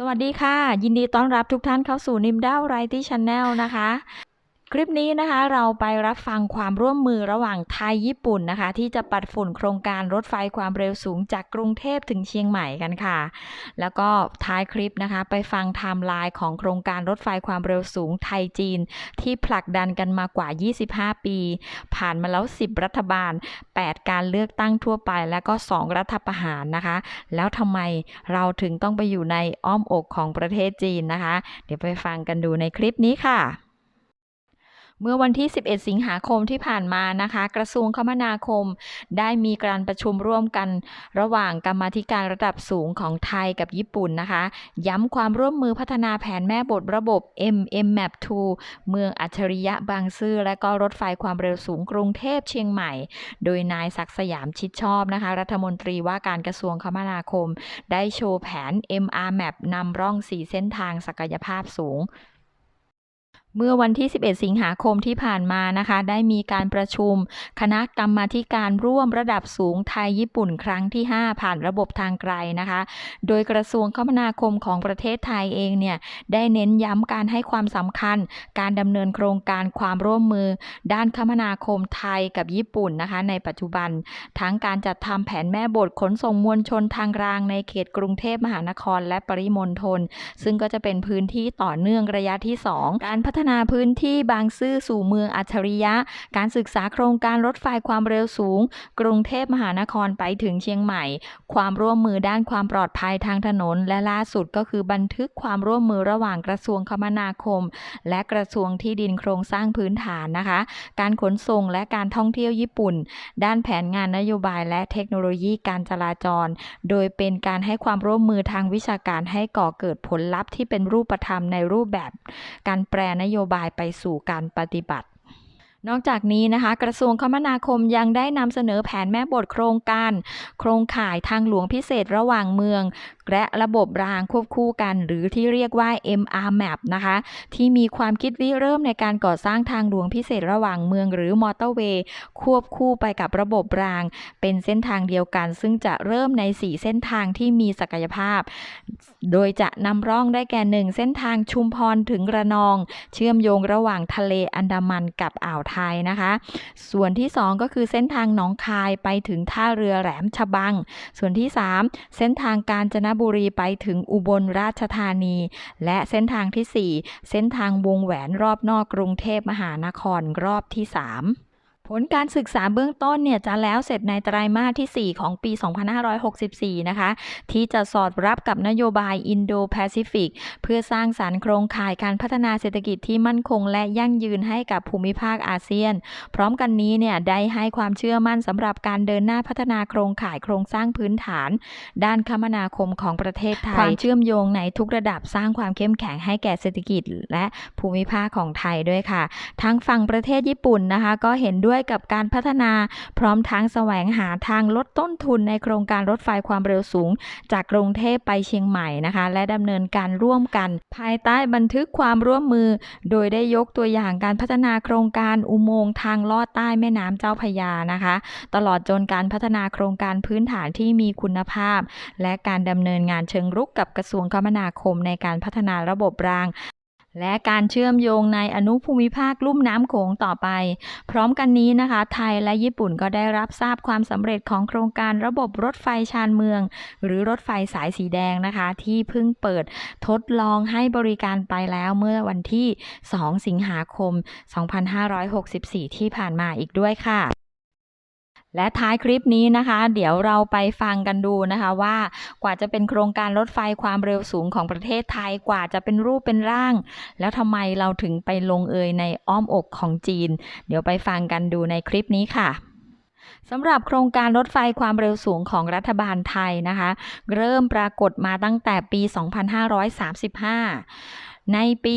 สวัสดีค่ะ ยินดีต้อนรับทุกท่านเข้าสู่นิมด้าไรตี้ช n แนลนะคะ คลิปนี้นะคะเราไปรับฟังความร่วมมือระหว่างไทยญี่ปุ่นนะคะ ที่จะปัดฝุ่นโครงการรถไฟความเร็วสูงจากกรุงเทพถึงเชียงใหม่กันค่ะ แล้วก็ท้ายคลิปนะคะ ไปฟังไทม์ไลน์ของโครงการรถไฟความเร็วสูงไทยจีน ที่ผลักดันกันมากว่า 25 ปี ผ่านมาแล้ว 10 รัฐบาล 8 การเลือกตั้งทั่วไป และก็ 2 รัฐประหารนะคะ แล้วทำไมเราถึงต้องไปอยู่ในอ้อมอกของประเทศจีนนะคะ เดี๋ยวไปฟังกันดูในคลิปนี้ค่ะ เมื่อวันที่ 11 สิงหาคมที่ผ่านมานะคะ กระทรวงคมนาคม ได้มีการประชุมร่วมกันระหว่างกรรมธิการระดับสูงของไทยกับญี่ปุ่นนะคะ ย้ำความร่วมมือพัฒนาแผนแม่บทระบบ MMMAP 2 เมืองอัจฉริยะบางซื่อและก็รถไฟความเร็วสูงกรุงเทพเชียงใหม่ โดยนายศักสยามชิดชอบนะคะ รัฐมนตรีว่าการกระทรวงคมนาคม ได้โชว์แผน MRMAP นำร่อง 4 เส้นทางศักยภาพสูง เมื่อวันที่ 11 สิงหาคมที่ผ่านมานะคะ ได้มีการประชุม คณะกรรมาการร่วมระดับสูงไทยญี่ปุ่นครั้งที่ 5 ผ่านระบบทางไกลนะคะ โดยกระทรวงคมนาคมของประเทศไทยเองเนี่ย ได้เน้นย้ำการให้ความสำคัญ การดำเนินโครงการความร่วมมือ ด้านคมนาคมไทยกับญี่ปุ่นนะคะ ในปัจจุบัน ทั้งการจัดทำแผนแม่บทขนส่งมวลชนทางรางในเขตกรุงเทพมหานครและปริมณฑลซึ่งก็จะเป็นพื้นที่ต่อเนื่องระยะที่ 2 การพัฒฒนาพื้นที่บางซื่อสู่เมืองอัจฉริยะ การศึกษาโครงการรถไฟความเร็วสูง กรุงเทพมหานครไปถึงเชียงใหม่ ความร่วมมือด้านความปลอดภัยทางถนน และล่าสุดก็คือบันทึกความร่วมมือระหว่างกระทรวงคมนาคม และกระทรวงที่ดินโครงสร้างพื้นฐานนะคะ การขนส่งและการท่องเที่ยวญี่ปุ่น ด้านแผนงานนโยบายและเทคโนโลยีการจราจร โดยเป็นการให้ความร่วมมือทางวิชาการให้ก่อเกิดผลลัพธ์ที่เป็นรูปธรรมในรูปแบบ การแปรนโยบายไปสู่การปฏิบัติ นอกจากนี้นะคะ กระทรวงคมนาคมยังได้นำเสนอแผนแม่บทโครงการ โครงข่ายทางหลวงพิเศษระหว่างเมือง และระบบรางควบคู่กัน หรือที่เรียกว่า MRMAP นะคะ ที่มีความคิดริเริ่มในการก่อสร้างทางหลวงพิเศษระหว่างเมือง หรือมอเตอร์เวย์ควบคู่ไปกับระบบราง เป็นเส้นทางเดียวกัน ซึ่งจะเริ่มใน 4 เส้นทางที่มีศักยภาพ โดยจะนำร่องได้แก่1เส้นทางชุมพรถึงระนอง เชื่อมโยงระหว่างทะเลอันดามันกับอ่าวไทยนะคะ ส่วนที่ 2 ก็คือเส้นทางหนองคายไปถึงท่าเรือแหลมฉบัง ส่วนที่ 3 เส้นทางกาญจนบุรีไปถึงอุบลราชธานี และเส้นทางทีสี่4 เส้นทางวงแหวนรอบนอกกรุงเทพมหานครรอบที่ 3 ผลการศึกษาเบื้องต้นเนี่ยจะแล้วเสร็จในไตรามาสที่ 4 ของปี 2564 นะคะ ที่จะสอดรับกับนโยบาย Indo-Pacific เพื่อสร้างสารรค์โครงข่ายการพัฒนาเศรษฐกิจที่มั่นคงและยั่งยืนให้กับภูมิภาคอาเซียน พร้อมกันนี้เนี่ยได้ให้ความเชื่อมั่นสำหรับการเดินหน้าพัฒนาโครงข่ายโครงสร้างพื้นฐาน ด้านคมนาคมของประเทศไทยความเชื่อมโยงในทุกระดับสร้างความเข้มแข็งให้แก่เศรษฐกิจ และภูมิภาคของไทยด้วยค่ะทางฝั่งประเทศญี่ปุ่นนะคะ ก็เห็นด้วยกับการพัฒนา พร้อมทั้งแสวงหาทางลดต้นทุนในโครงการรถไฟความเร็วสูง จากกรุงเทพไปเชียงใหม่นะคะ และดำเนินการร่วมกัน ภายใต้บันทึกความร่วมมือ โดยได้ยกตัวอย่างการพัฒนาโครงการอุโมงค์ทางลอดใต้แม่น้ำเจ้าพยานะคะ ตลอดจนการพัฒนาโครงการพื้นฐานที่มีคุณภาพ และการดำเนินงานเชิงรุกกับกระทรวงคมนาคมในการพัฒนาระบบราง และการเชื่อมโยงในอนุภูมิภาคลุ่มน้ำโขงต่อไป พร้อมกันนี้นะคะ ไทยและญี่ปุ่นก็ได้รับทราบความสำเร็จของโครงการระบบรถไฟชานเมือง หรือรถไฟสายสีแดงนะคะ ที่เพิ่งเปิดทดลองให้บริการไปแล้วเมื่อวันที่ 2 สิงหาคม 2564 ที่ผ่านมาอีกด้วยค่ะ และท้ายคลิปนี้นะคะ เดี๋ยวเราไปฟังกันดูนะคะว่ากว่าจะเป็นโครงการรถไฟความเร็วสูงของประเทศไทยกว่าจะเป็นรูปเป็นร่าง แล้วทำไมเราถึงไปลงเอยในอ้อมอกของจีน เดี๋ยวไปฟังกันดูในคลิปนี้ค่ะสำหรับโครงการรถไฟความเร็วสูงของรัฐบาลไทยนะคะ เริ่มปรากฏมาตั้งแต่ปี 2535 ในปี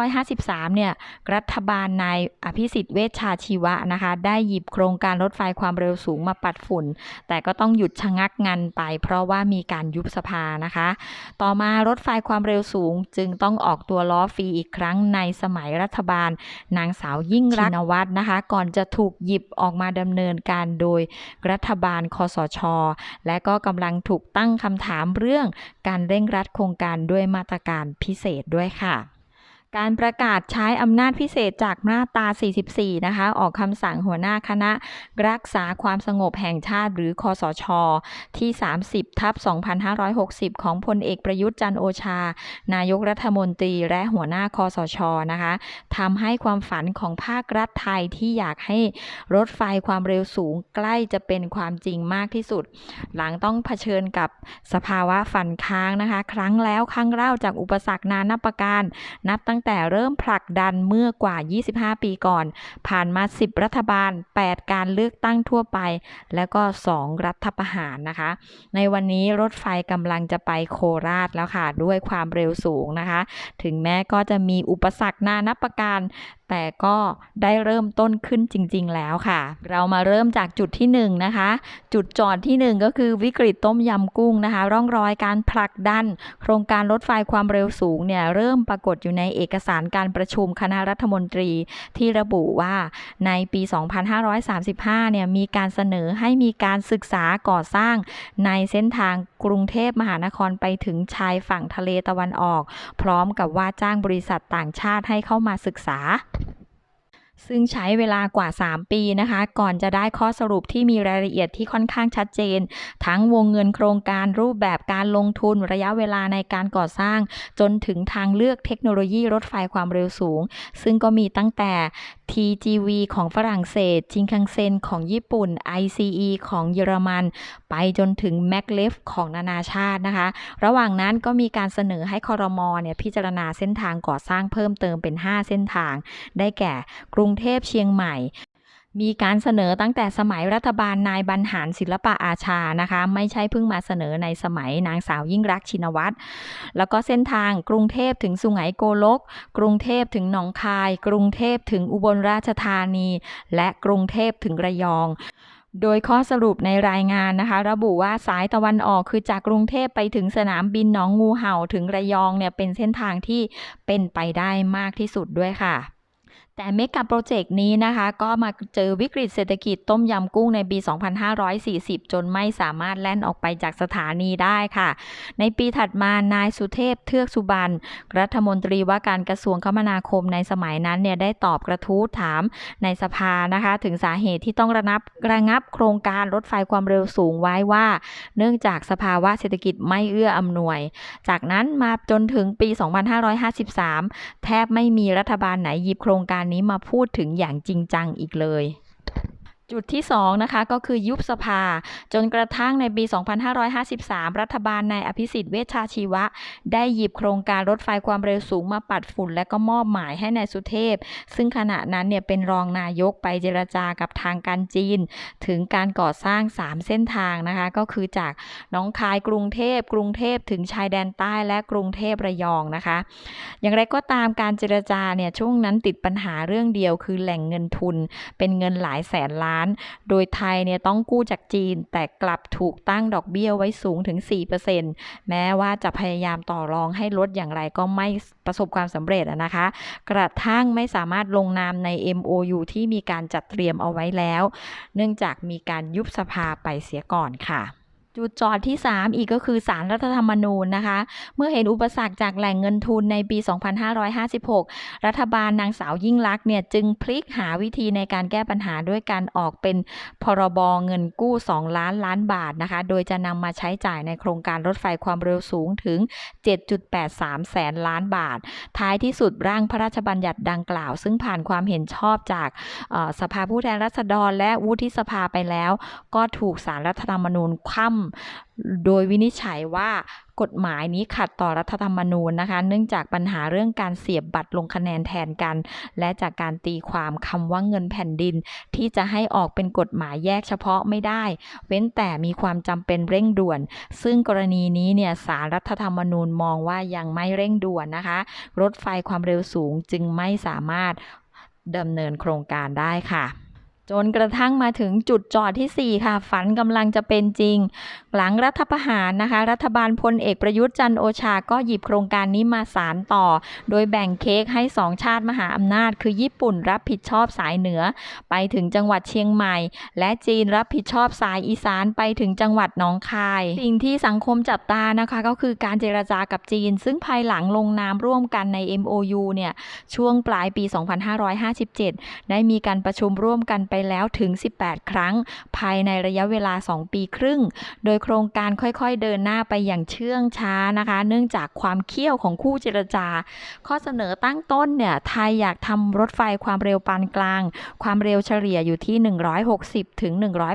2553 เนี่ย รัฐบาลนายอภิสิทธิ์เวชชาชีวะนะคะ ได้หยิบโครงการรถไฟความเร็วสูงมาปัดฝุ่น แต่ก็ต้องหยุดชะงักงันไป เพราะว่ามีการยุบสภานะคะ ต่อมารถไฟความเร็วสูงจึงต้องออกตัวล้อฟรีอีกครั้งในสมัยรัฐบาล นางสาวยิ่งรักษณ์ชินวัตรนะคะ ก่อนจะถูกหยิบออกมาดำเนินการโดยรัฐบาลคอสช และก็กำลังถูกตั้งคำถามเรื่องการเร่งรัดโครงการด้วยมาตรการพิเศษด้วยค่ะ การประกาศใช้อำนาจพิเศษจากมาตรา 44 นะคะ ออกคำสั่งหัวหน้าคณะรักษาความสงบแห่งชาติหรือคอสช ที่ 30 ทับ 2560 ของพลเอกประยุทธ์จันโอชา นายกรัฐมนตรีและหัวหน้าคอสช นะคะทำให้ความฝันของภาครัฐไทยที่อยากให้รถไฟความเร็วสูงใกล้จะเป็นความจริงมากที่สุด หลังต้องเผชิญกับสภาวะฝันค้างนะคะ ครั้งแล้วครั้งเล่าจากอุปสรรคนานับประการ นับตั้งแต่เริ่มผลักดันเมื่อกว่า 25 ปีก่อน ผ่านมา 10 รัฐบาล 8 การเลือกตั้งทั่วไป แล้วก็ 2 รัฐประหารนะคะ ในวันนี้รถไฟกำลังจะไปโคราชแล้วค่ะ ด้วยความเร็วสูงนะคะ ถึงแม้ก็จะมีอุปสรรคนานับประการแต่ก็ได้เริ่มต้นขึ้นจริง ๆ แล้วค่ะ เรามาเริ่มจากจุดที่1นงนะคะ จุดจอดที่ 1 ก็คือวิกฤตต้มยำกุ้งนะคะ ร่องรอยการผลักดัน โครงการรถไฟความเร็วสูงเนี่ยเริ่มปรากฏอยู่ในเอกสารการประชุมคณะรัฐมนตรีที่ระบุว่าในปี 2535 เนี่ยมีการเสนอให้มีการศึกษาก่อสร้างในเส้นทางกรุงเทพมหานครไปถึงชายฝั่งทะเลตะวันออก พร้อมกับว่าจ้างบริษัทต่างชาติให้เข้ามาศึกษา ซึ่งใช้เวลากว่า 3 ปีนะคะ ก่อนจะได้ข้อสรุปที่มีรายละเอียดที่ค่อนข้างชัดเจน ทั้งวงเงินโครงการรูปแบบการลงทุนระยะเวลาในการก่อสร้าง จนถึงทางเลือกเทคโนโลยีรถไฟความเร็วสูง ซึ่งก็มีตั้งแต่ TGV ของฝรั่งเศสชินคังเซนของญี่ปุ่น ICE ของเยอรมันไปจนถึง m a g l e f ของนานาชาตินะคะ ระหว่างนั้นก็มีการเสนอให้คอรมอเนี่ยพิจารณาเส้นทางก่อสร้างเพิ่มเติมเป็น 5 เส้นทาง ได้แก่กรุงเทพเชียงใหม่มีการเสนอตั้งแต่สมัยรัฐบาลนายบรรหารศิลปะอาชานะคะ ไม่ใช่เพิ่งมาเสนอในสมัยนางสาวยิ่งรักชินวัตรแล้วก็เส้นทางกรุงเทพถึงสุไหงโกลก กรุงเทพถึงหนองคาย กรุงเทพถึงอุบลราชธานี และกรุงเทพถึงระยอง โดยข้อสรุปในรายงานนะคะ ระบุว่าสายตะวันออกคือจากกรุงเทพไปถึงสนามบินหนองงูเห่าถึงระยองเนี่ยเป็นเส้นทางที่เป็นไปได้มากที่สุดด้วยค่ะ แต่เมกะโปรเจกต์นี้นะคะ ก็มาเจอวิกฤตเศรษฐกิจต้มยำกุ้งในปี 2540 จนไม่สามารถแล่นออกไปจากสถานีได้ค่ะ ในปีถัดมานายสุเทพเทือกสุบรรณรัฐมนตรีว่าการกระทรวงคมนาคมในสมัยนั้นเนี่ยได้ตอบกระทู้ถามในสภานะคะ ถึงสาเหตุที่ต้องระงับระงับโครงการรถไฟความเร็วสูงไว้ว่า เนื่องจากสภาวะเศรษฐกิจไม่เอื้ออำนวย จากนั้นมาจนถึงปี 2553 แทบไม่มีรัฐบาลไหนหยิบโครงการนี้มาพูดถึงอย่างจริงจังอีกเลย จุดที่ 2 นะคะ ก็คือยุบสภา จนกระทั่งในปี 2553 รัฐบาลนายอภิสิทธิ์เวชชาชีวะ ได้หยิบโครงการรถไฟความเร็วสูงมาปัดฝุ่น และก็มอบหมายให้นายสุเทพ ซึ่งขณะนั้นเนี่ยเป็นรองนายกไปเจรจากับทางการจีน ถึงการก่อสร้าง 3 เส้นทางนะคะ ก็คือจากน้องคายกรุงเทพ กรุงเทพถึงชายแดนใต้และกรุงเทพระยองนะคะ อย่างไรก็ตามการเจรจาเนี่ยช่วงนั้นติดปัญหาเรื่องเดียวคือแหล่งเงินทุน เป็นเงินหลายแสนล้านโดยไทยเนี่ยต้องกู้จากจีน แต่กลับถูกตั้งดอกเบี้ยไว้สูงถึง 4%แม้ว่าจะพยายามต่อรองให้ลดอย่างไรก็ไม่ประสบความสำเร็จนะคะ กระทั่งไม่สามารถลงนามใน MOU ที่มีการจัดเตรียมเอาไว้แล้ว เนื่องจากมีการยุบสภาไปเสียก่อนค่ะ จุดจอดที่ 3 อีกก็คือสารรัฐธรรมนูญนะคะ เมื่อเห็นอุปสรรคจากแหล่งเงินทุนในปี 2556 รัฐบาลนางสาวยิ่งลักษณ์เนี่ยจึงพลิกหาวิธีในการแก้ปัญหาด้วยการออกเป็นพรบเงินกู้ 2 ล้านล้านบาทนะคะ โดยจะนำมาใช้จ่ายในโครงการรถไฟความเร็วสูงถึง 7.83 แสนล้านบาท ท้ายที่สุดร่างพระราชบัญญัติดังกล่าว ซึ่งผ่านความเห็นชอบจากสภาผู้แทนราษฎร และวุฒิสภาไปแล้ว ก็ถูกสารรัฐธรรมนูญคว่ำโดยวินิจฉัยว่ากฎหมายนี้ขัดต่อรัฐธรรมนูญนะคะ เนื่องจากปัญหาเรื่องการเสียบบัตรลงคะแนนแทนกัน และจากการตีความคำว่าเงินแผ่นดิน ที่จะให้ออกเป็นกฎหมายแยกเฉพาะไม่ได้ เว้นแต่มีความจำเป็นเร่งด่วน ซึ่งกรณีนี้เนี่ยสารรัฐธรรมนูญมองว่ายังไม่เร่งด่วนนะคะ รถไฟความเร็วสูงจึงไม่สามารถดำเนินโครงการได้ค่ะ จนกระทั่งมาถึงจุดจอดที่ 4 ค่ะ ฝันกำลังจะเป็นจริง หลังรัฐประหารนะคะ รัฐบาลพลเอกประยุทธ์จันโอชาก็หยิบโครงการนี้มาสารต่อ โดยแบ่งเค้กให้สองชาติมหาอำนาจ คือญี่ปุ่นรับผิดชอบสายเหนือ ไปถึงจังหวัดเชียงใหม่ และจีนรับผิดชอบสายอีสานไปถึงจังหวัดหนองคาย สิ่งที่สังคมจับตานะคะก็คือการเจรจากับจีน ซึ่งภายหลังลงนามร่วมกันใน MOU เนี่ยช่วงปลายปี 2557 ได้มีการประชุมร่วมกันไปแล้วถึง 18 ครั้ง ภายในระยะเวลา 2 ปีครึ่ง โดยโครงการค่อยๆเดินหน้าไปอย่างเชื่องช้านะคะ เนื่องจากความเคี่ยวของคู่เจรจา ข้อเสนอตั้งต้นเนี่ยไทยอยากทำรถไฟความเร็วปานกลาง ความเร็วเฉลี่ยอยู่ที่ 160 ถึง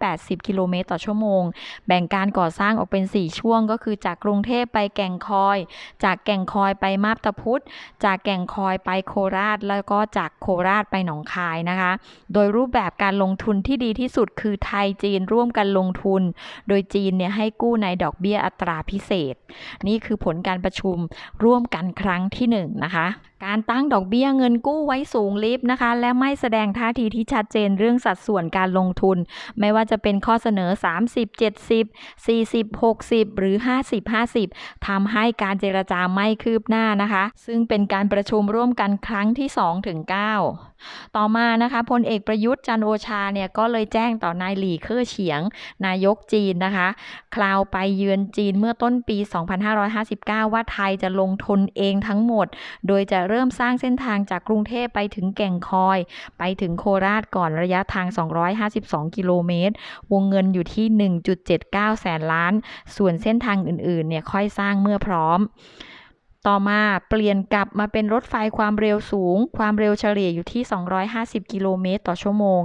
180 กิโลเมตรต่อชั่วโมง แบ่งการก่อสร้างออกเป็น 4 ช่วงก็คือจากกรุงเทพไปแก่งคอย จากแก่งคอยไปมาบตาพุธจากแก่งคอยไปโคราช แล้วก็จากโคราชไปหนองคายนะคะ โดยรูปแบบการการลงทุนที่ดีที่สุดคือไทยจีนร่วมกันลงทุน โดยจีนเนี่ยให้กู้ในดอกเบี้ยอัตราพิเศษ นี่คือผลการประชุมร่วมกันครั้งที่1นนะคะการตั้งดอกเบี้ยเงินกู้ไว้สูงลิฟนะคะ และไม่แสดงท่าทีที่ชัดเจนเรื่องสัดส่วนการลงทุน ไม่ว่าจะเป็นข้อเสนอ 30 70 40 60 หรือ 50 50ทำให้การเจรจาไม่คืบหน้านะคะ ซึ่งเป็นการประชุมร่วมกันครั้งที่ 2 ถึง 9 ต่อมานะคะพลเอกประยุทธ์จันโอชาเนี่ยก็เลยแจ้งต่อนายหลี่เค่อเฉียง นายกจีนนะคะ คราวไปเยือนจีนเมื่อต้นปี 2559 ว่าไทยจะลงทุนเองทั้งหมด โดยจะเริ่มสร้างเส้นทางจากกรุงเทพไปถึงแก่งคอย ไปถึงโคราชก่อนระยะทาง 252 กิโลเมตร วงเงินอยู่ที่ 1.79 แสนล้าน ส่วนเส้นทางอื่นๆเนี่ยค่อยสร้างเมื่อพร้อม ต่อมาเปลี่ยนกลับมาเป็นรถไฟความเร็วสูง ความเร็วเฉลี่ยอยู่ที่ 250 กิโลเมตรต่อชั่วโมง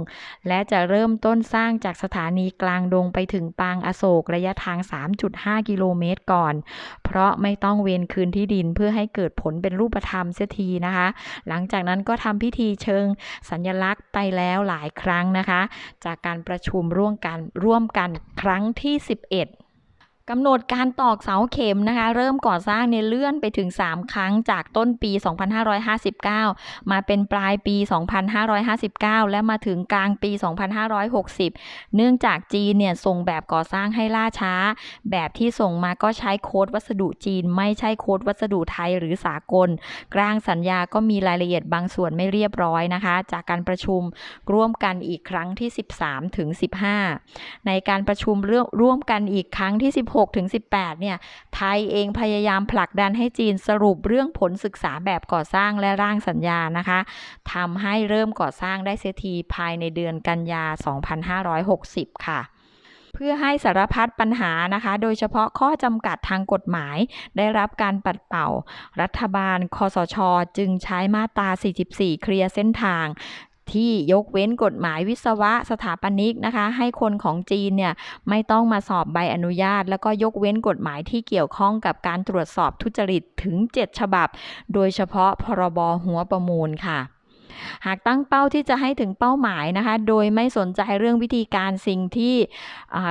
และจะเริ่มต้นสร้างจากสถานีกลางดงไปถึงปางอโศกระยะทาง 3.5 กิโลเมตรก่อน เพราะไม่ต้องเวนคืนที่ดินเพื่อให้เกิดผลเป็นรูปธรรมเสียทีนะคะ หลังจากนั้นก็ทำพิธีเชิงสัญลักษณ์ไปแล้วหลายครั้งนะคะ จากการประชุมร่วมกันร่วมกันครั้งที่ 11 กำหนดการตอกเสาเข็มนะคะ เริ่มก่อสร้างเนี่ยเลื่อนไปถึง 3 ครั้งจากต้นปี 2559 มาเป็นปลายปี 2559 และมาถึงกลางปี 2560 เนื่องจากจีนเนี่ยส่งแบบก่อสร้างให้ล่าช้า แบบที่ส่งมาก็ใช้โค้ดวัสดุจีน ไม่ใช่โค้ดวัสดุไทยหรือสากล กลางสัญญาก็มีรายละเอียดบางส่วนไม่เรียบร้อยนะคะ จากการประชุมร่วมกันอีกครั้งที่ 13ถึง15 ในการประชุมเรื่องร่วมกันอีกครั้งที่ 16ถึง18เนี่ยไทยเองพยายามผลักดันให้จีนสรุปเรื่องผลศึกษาแบบก่อสร้างและร่างสัญญานะคะทำให้เริ่มก่อสร้างได้เสียทีภายในเดือนกันยา 2560 ค่ะเพื่อให้สารพัดปัญหานะคะ โดยเฉพาะข้อจำกัดทางกฎหมาย ได้รับการปัดเป่า รัฐบาลคอสช จึงใช้มาตรา 44 เคลียร์เส้นทาง ที่ยกเว้นกฎหมายวิศวะสถาปนิกนะคะ ให้คนของจีนเนี่ยไม่ต้องมาสอบใบอนุญาต แล้วก็ยกเว้นกฎหมายที่เกี่ยวข้องกับการตรวจสอบทุจริตถึง 7 ฉบับ โดยเฉพาะพรบหัวประมูลค่ะ หากตั้งเป้าที่จะให้ถึงเป้าหมายนะคะ โดยไม่สนใจเรื่องวิธีการสิ่งที่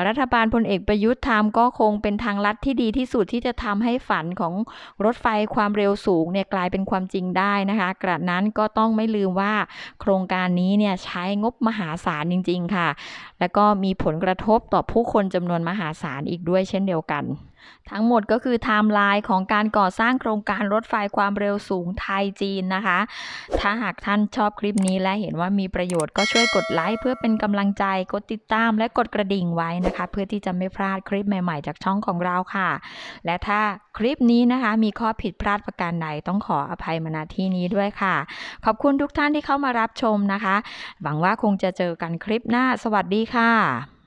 รัฐบาลพลเอกประยุทธ์ทำก็คงเป็นทางลัดที่ดีที่สุดที่จะทำให้ฝันของรถไฟความเร็วสูงเนี่ยกลายเป็นความจริงได้นะคะ กระนั้นก็ต้องไม่ลืมว่าโครงการนี้เนี่ยใช้งบมหาศาลจริง ๆ ค่ะ แล้วก็มีผลกระทบต่อผู้คนจำนวนมหาศาลอีกด้วยเช่นเดียวกัน ทั้งหมดก็คือไทม์ไลน์ของการก่อสร้างโครงการรถไฟความเร็วสูงไทยจีนนะคะ ถ้าหากท่านชอบคลิปนี้และเห็นว่ามีประโยชน์ก็ช่วยกดไลค์เพื่อเป็นกำลังใจ กดติดตามและกดกระดิ่งไว้นะคะ เพื่อที่จะไม่พลาดคลิปใหม่ๆ จากช่องของเราค่ะ และถ้าคลิปนี้นะคะมีข้อผิดพลาดประการใดต้องขออภัยมาณที่นี้ด้วยค่ะ ขอบคุณทุกท่านที่เข้ามารับชมนะคะ หวังว่าคงจะเจอกันคลิปหน้า สวัสดีค่ะ